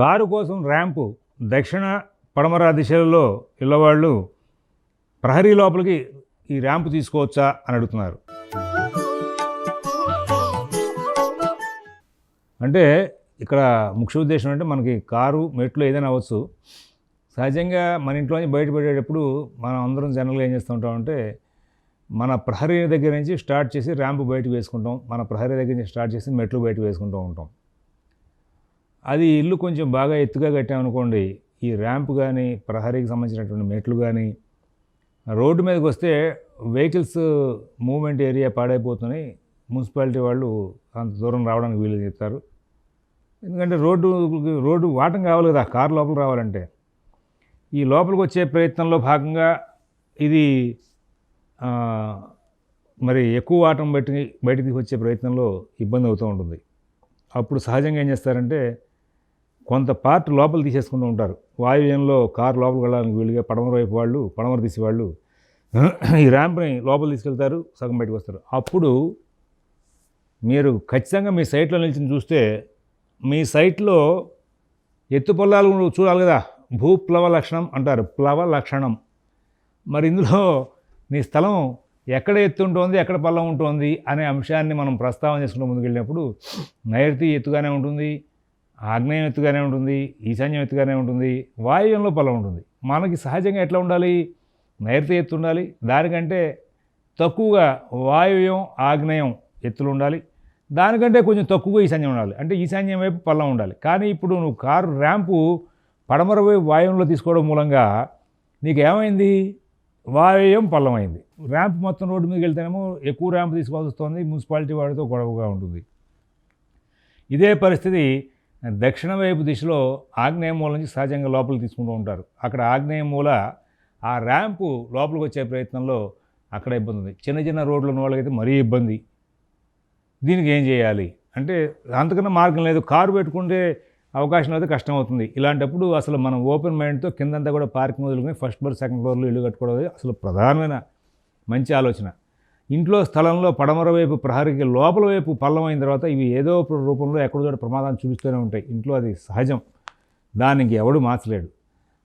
Car కోసం ramp దక్షిణ పడమర దిశలలో ఇళ్ళవాళ్ళు ప్రహరీ లోపలికి ఈ ర్యాంపు తీసుకోవచ్చా అని అడుగుతున్నారు. అంటే ఇక్కడ ముఖ్య ఉద్దేశం అంటే మనకి కారు మెట్లు ఏదైనా అవ్వచ్చు. సహజంగా మన ఇంట్లోంచి బయటపడేటప్పుడు మనం అందరం జనరల్గా ఏం చేస్తూ ఉంటామంటే మన ప్రహరీ దగ్గర నుంచి స్టార్ట్ చేసి ర్యాంపు బయటకు వేసుకుంటాం. మన ప్రహరీ దగ్గర నుంచి స్టార్ట్ చేసి మెట్లు బయట వేసుకుంటూ ఉంటాం. అది ఇల్లు కొంచెం బాగా ఎత్తుగా కట్టామనుకోండి ఈ ర్యాంప్ కానీ ప్రహరీకి సంబంధించినటువంటి మెట్లు కానీ రోడ్డు మీదకి వస్తే వెహికల్స్ మూవ్మెంట్ ఏరియా పాడైపోతున్నాయి. మున్సిపాలిటీ వాళ్ళు అంత దూరం రావడానికి వీలు చెప్తారు ఎందుకంటే రోడ్డు రోడ్డు వాటం కావాలి కదా కారు లోపల రావాలంటే. ఈ లోపలికి వచ్చే ప్రయత్నంలో భాగంగా ఇది మరి ఎక్కువ వాటం బయటికి బయటికి వచ్చే ప్రయత్నంలో ఇబ్బంది అవుతూ ఉంటుంది. అప్పుడు సహజంగా ఏం చేస్తారంటే కొంత పార్ట్ లోపల తీసేసుకుంటూ ఉంటారు. వాయువ్యంలో కారు లోపలికి వెళ్ళడానికి వీలుగా పడమర వైపు వాళ్ళు పడమర తీసే వాళ్ళు ఈ ర్యాంప్ని లోపల తీసుకెళ్తారు సగం బయటకు వస్తారు. అప్పుడు మీరు ఖచ్చితంగా మీ సైట్లో నిలిచి చూస్తే మీ సైట్లో ఎత్తు పొలాలు చూడాలి కదా భూప్లవ లక్షణం అంటారు. ప్లవ లక్షణం. మరి ఇందులో నీ స్థలం ఎక్కడ ఎత్తు ఉంటుంది ఎక్కడ పల్లం ఉంటుంది అనే అంశాన్ని మనం ప్రస్తావన చేసుకుంటూ ముందుకెళ్ళినప్పుడు నైరుతి ఎత్తుగానే ఉంటుంది. ఆగ్నేయం ఎత్తుగానే ఉంటుంది ఈశాన్యం ఎత్తుగానే ఉంటుంది వాయువ్యంలో పల్లం ఉంటుంది. మనకి సహజంగా ఎట్లా ఉండాలి? నైరుతి ఎత్తు ఉండాలి. దానికంటే తక్కువగా వాయువ్యం ఆగ్నేయం ఎత్తులు ఉండాలి. దానికంటే కొంచెం తక్కువగా ఈశాన్యం ఉండాలి. అంటే ఈశాన్యం వైపు పల్లం ఉండాలి. కానీ ఇప్పుడు నువ్వు కారు ర్యాంపు పడమర వైపు వాయువ్యంలో తీసుకోవడం మూలంగా నీకు ఏమైంది? వాయువ్యం పల్లం అయింది ర్యాంప్ మొత్తం రోడ్డు మీదకి వెళ్తేనేమో ఎక్కువ ర్యాంప్ తీసుకోవాల్సి వస్తుంది. మున్సిపాలిటీ వాడితో గొడవగా ఉంటుంది. ఇదే పరిస్థితి దక్షిణ వైపు దిశలో ఆగ్నేయ మూల నుంచి సహజంగా లోపలికి తీసుకుంటూ ఉంటారు. అక్కడ ఆగ్నేయ మూల ఆ ర్యాంపు లోపలికి వచ్చే ప్రయత్నంలో అక్కడ ఇబ్బంది ఉంది. చిన్న చిన్న రోడ్లు ఉన్న వాళ్ళకైతే మరీ ఇబ్బంది. దీనికి ఏం చేయాలి? అంటే అంతకన్నా మార్గం లేదు. కారు పెట్టుకుంటే అవకాశం అయితే కష్టం అవుతుంది ఇలాంటప్పుడు అసలు మనం ఓపెన్ మైండ్తో కిందంతా కూడా పార్కింగ్ వదులుకొని ఫస్ట్ ఫ్లోర్ సెకండ్ ఫ్లోర్లో ఇల్లు కట్టుకోవడం అసలు ప్రధానమైన మంచి ఆలోచన. ఇంట్లో స్థలంలో పడమర వైపు ప్రహరికి లోపల వైపు పల్లం అయిన తర్వాత ఇవి ఏదో ఒక రూపంలో ఎక్కడో చోట ప్రమాదాన్ని చూపిస్తూనే ఉంటాయి. ఇంట్లో అది సహజం. దానికి ఎవడు మార్చలేడు.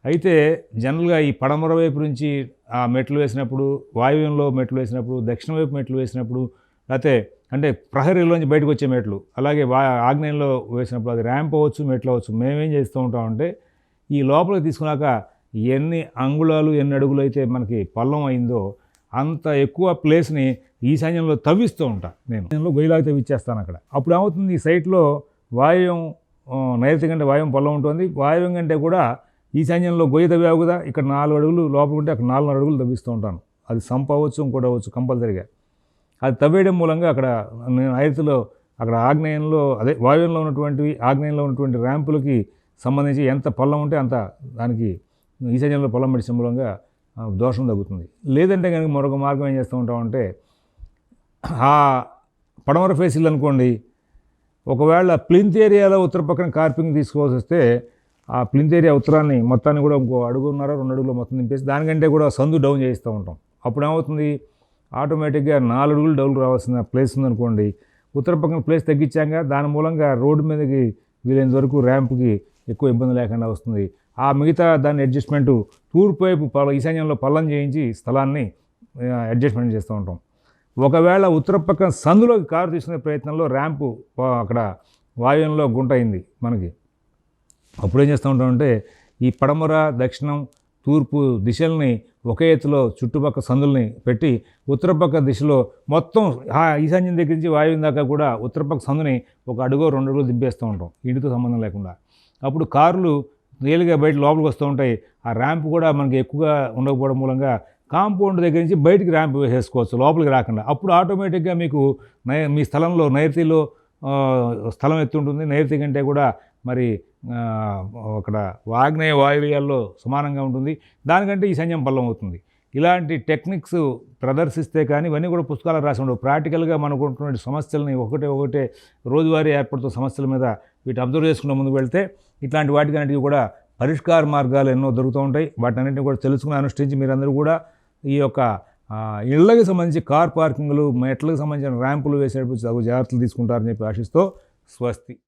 అయితే జనరల్గా ఈ పడమర వైపు నుంచి ఆ మెట్లు వేసినప్పుడు వాయువ్యంలో మెట్లు వేసినప్పుడు దక్షిణ వైపు మెట్లు వేసినప్పుడు లేకపోతే అంటే ప్రహరీలోంచి బయటకు వచ్చే మెట్లు అలాగే వా ఆగ్నేయంలో వేసినప్పుడు అది ర్యాంప్ అవ్వచ్చు మెట్లు అవ్వచ్చు మేమేం చేస్తూ ఉంటామంటే ఈ లోపలికి తీసుకున్నాక ఎన్ని అంగుళాలు ఎన్ని అడుగులు అయితే మనకి పల్లం అయిందో అంత ఎక్కువ ప్లేస్ని ఈశాన్యంలో తవ్విస్తూ ఉంటాను నేను. నేను గొయ్యిలాగా తవ్విచ్చేస్తాను అక్కడ. అప్పుడు ఏమవుతుంది ఈ సైట్లో వాయువ్యం నైరుతి కంటే వాయువ్యం పొలం ఉంటుంది. వాయువ్యం కంటే కూడా ఈశాన్యంలో గొయ్యి తవ్వావు కదా ఇక్కడ నాలుగు అడుగులు లోపల ఉంటే అక్కడ నాలుగు అడుగులు తవ్విస్తూ ఉంటాను. అది సంప్ అవ్వచ్చు ఇంకోటి అవ్వచ్చు కంపల్సరీగా. అది తవ్వేయడం మూలంగా అక్కడ నేను నైరుతిలో అక్కడ ఆగ్నేయంలో అదే వాయువంలో ఉన్నటువంటి ఆగ్నేయంలో ఉన్నటువంటి ర్యాంపులకి సంబంధించి ఎంత పొలం ఉంటే అంత దానికి ఈశాన్యంలో పొలం పడిచిన మూలంగా దోషం తగ్గుతుంది. లేదంటే కనుక మరొక మార్గం ఏం చేస్తూ ఉంటామంటే ఆ పడమర ఫేసిల్ అనుకోండి ఒకవేళ ప్లింత్ ఏరియాలో ఉత్తర పక్కన కార్పింగ్ తీసుకోవాల్సి వస్తే ఆ ప్లింత్ ఏరియా ఉత్తరాన్ని మొత్తాన్ని కూడా ఇంకో అడుగున్నర రెండు అడుగులు మొత్తం నింపేసి దానికంటే కూడా సందు డౌన్ చేస్తూ ఉంటాం. అప్పుడు ఏమవుతుంది ఆటోమేటిక్గా నాలుగు అడుగులు డౌన్ రావాల్సిన ప్లేస్ ఉందనుకోండి ఉత్తర పక్కన ప్లేస్ తగ్గించాక దాని మూలంగా రోడ్డు మీదకి వీలైనంత వరకు ర్యాంప్కి ఎక్కువ ఇబ్బంది లేకుండా వస్తుంది. ఆ మిగతా దాన్ని అడ్జస్ట్మెంట్ తూర్పు వైపు పల ఈశాన్యంలో పల్లం చేయించి స్థలాన్ని అడ్జస్ట్మెంట్ చేస్తూ ఉంటాం. ఒకవేళ ఉత్తర పక్కన సందులోకి కారు తీసుకునే ప్రయత్నంలో ర్యాంపు అక్కడ వాయువ్యంలో గుంట అయింది మనకి. అప్పుడు ఏం చేస్తూ ఉంటామంటే ఈ పడమర దక్షిణం తూర్పు దిశల్ని ఒకే ఎత్తులో చుట్టుపక్కల సందుల్ని పెట్టి ఉత్తర పక్క దిశలో మొత్తం ఆ ఈశాన్యం దగ్గర నుంచి వాయువు దాకా కూడా ఉత్తర పక్క సందుని ఒక అడుగో రెండు అడుగులు దింపేస్తూ ఉంటాం. ఇంటితో సంబంధం లేకుండా. అప్పుడు కార్లు తేలిగా బయట లోపలికి వస్తూ ఉంటాయి. ఆ ర్యాంప్ కూడా మనకి ఎక్కువగా ఉండకపోవడం మూలంగా కాంపౌండ్ దగ్గర నుంచి బయటికి ర్యాంప్ వేసేసుకోవచ్చు లోపలికి రాకుండా. అప్పుడు ఆటోమేటిక్గా మీకు నై మీ స్థలంలో నైరుతిలో స్థలం ఎత్తుంటుంది. నైరుతి కంటే కూడా మరి అక్కడ వాగ్నేయ వాయువ్యాల్లో సమానంగా ఉంటుంది. దానికంటే ఈ సైన్యం బలం అవుతుంది. ఇలాంటి టెక్నిక్స్ ప్రదర్శిస్తే కానీ ఇవన్నీ కూడా పుస్తకాలు రాసి ఉండవు. ప్రాక్టికల్గా మనకు ఉన్నటువంటి సమస్యలని ఒకటే ఒకటే రోజువారీ ఏర్పడుతున్న సమస్యల మీద వీటి అబ్జర్వ్ చేసుకునే ముందుకు వెళ్తే ఇట్లాంటి వాటికన్నిటికీ కూడా పరిష్కార మార్గాలు ఎన్నో దొరుకుతూ ఉంటాయి. వాటన్నింటినీ కూడా తెలుసుకుని అనుష్ఠించి మీరందరూ కూడా ఈ యొక్క ఇళ్ళకు సంబంధించి కార్ పార్కింగ్లు మెట్లకు సంబంధించిన ర్యాంపులు వేసేటప్పుడు తగు జాగ్రత్తలు తీసుకుంటారని చెప్పి ఆశిస్తూ స్వస్తి.